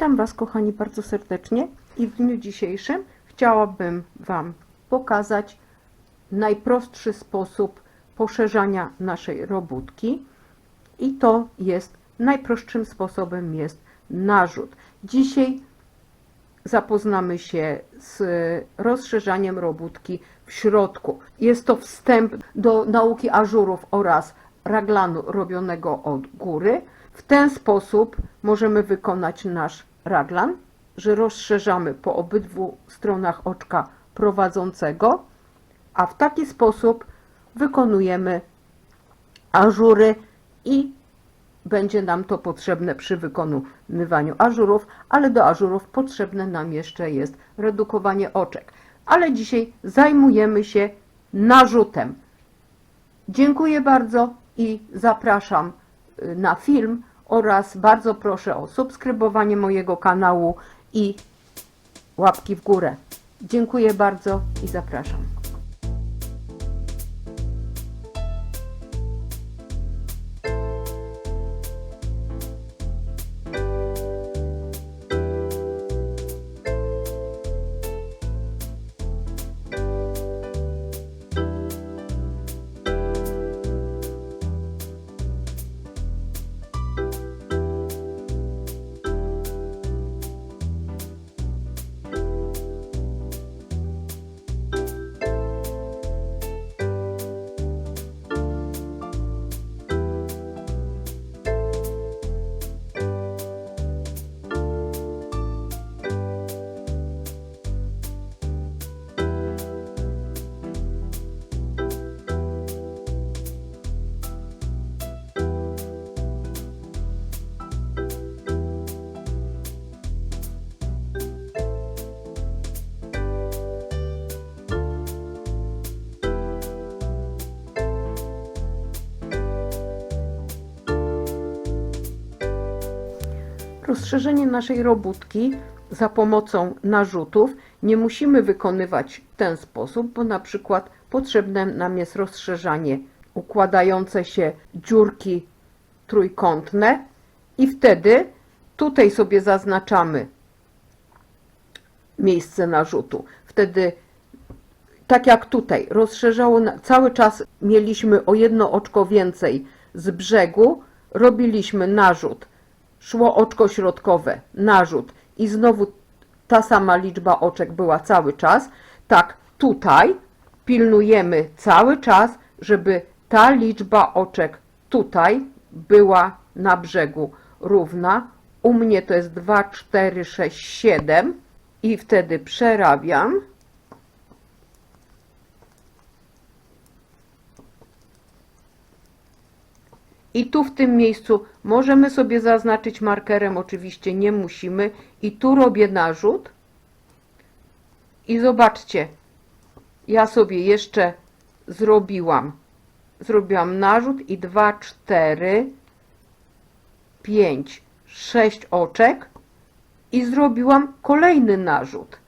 Witam Was, kochani, bardzo serdecznie i w dniu dzisiejszym chciałabym Wam pokazać najprostszy sposób poszerzania naszej robótki i to jest, najprostszym sposobem jest narzut. Dzisiaj zapoznamy się z rozszerzaniem robótki w środku. Jest to wstęp do nauki ażurów oraz raglanu robionego od góry. W ten sposób możemy wykonać nasz raglan, że rozszerzamy po obydwu stronach oczka prowadzącego, a w taki sposób wykonujemy ażury i będzie nam to potrzebne przy wykonywaniu ażurów, ale do ażurów potrzebne nam jeszcze jest redukowanie oczek. Ale dzisiaj zajmujemy się narzutem. Dziękuję bardzo i zapraszam y, na film oraz bardzo proszę o subskrybowanie mojego kanału i łapki w górę. Dziękuję bardzo i zapraszam. Rozszerzenie naszej robótki za pomocą narzutów nie musimy wykonywać w ten sposób, bo na przykład potrzebne nam jest rozszerzanie układające się dziurki trójkątne i wtedy tutaj sobie zaznaczamy miejsce narzutu. Wtedy tak jak tutaj, rozszerzało, cały czas mieliśmy o jedno oczko więcej z brzegu, robiliśmy narzut, szło oczko środkowe, narzut i znowu ta sama liczba oczek była cały czas. Tak, tutaj pilnujemy cały czas, żeby ta liczba oczek tutaj była na brzegu równa. U mnie to jest 2, 4, 6, 7 i wtedy przerabiam. I tu w tym miejscu możemy sobie zaznaczyć markerem, oczywiście nie musimy. I tu robię narzut. I zobaczcie, ja sobie jeszcze zrobiłam, zrobiłam narzut i 2, 4, 5, 6 oczek i zrobiłam kolejny narzut.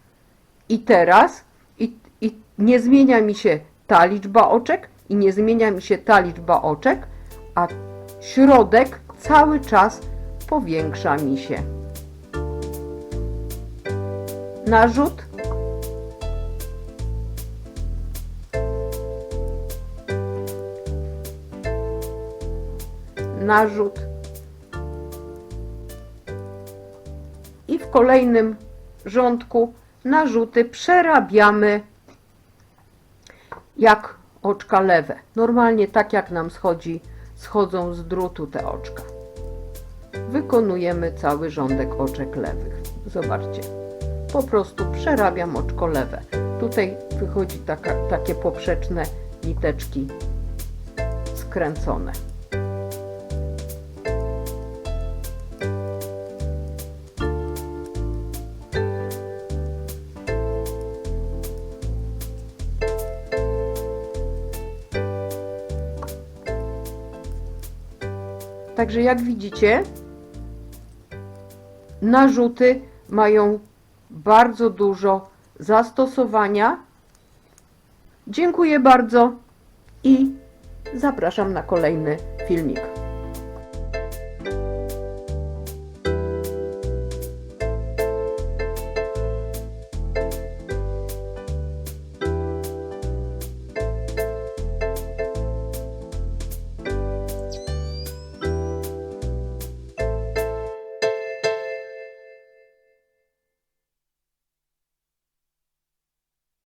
I teraz i, i nie zmienia mi się ta liczba oczek i nie zmienia mi się ta liczba oczek, a środek cały czas powiększa mi się. Narzut. Narzut. I w kolejnym rządku narzuty przerabiamy jak oczka lewe. Normalnie tak jak nam schodzi, schodzą z drutu te oczka. Wykonujemy cały rządek oczek lewych. Zobaczcie. Po prostu przerabiam oczko lewe. Tutaj wychodzi taka, takie poprzeczne niteczki skręcone. Także jak widzicie, narzuty mają bardzo dużo zastosowania. Dziękuję bardzo i zapraszam na kolejny filmik.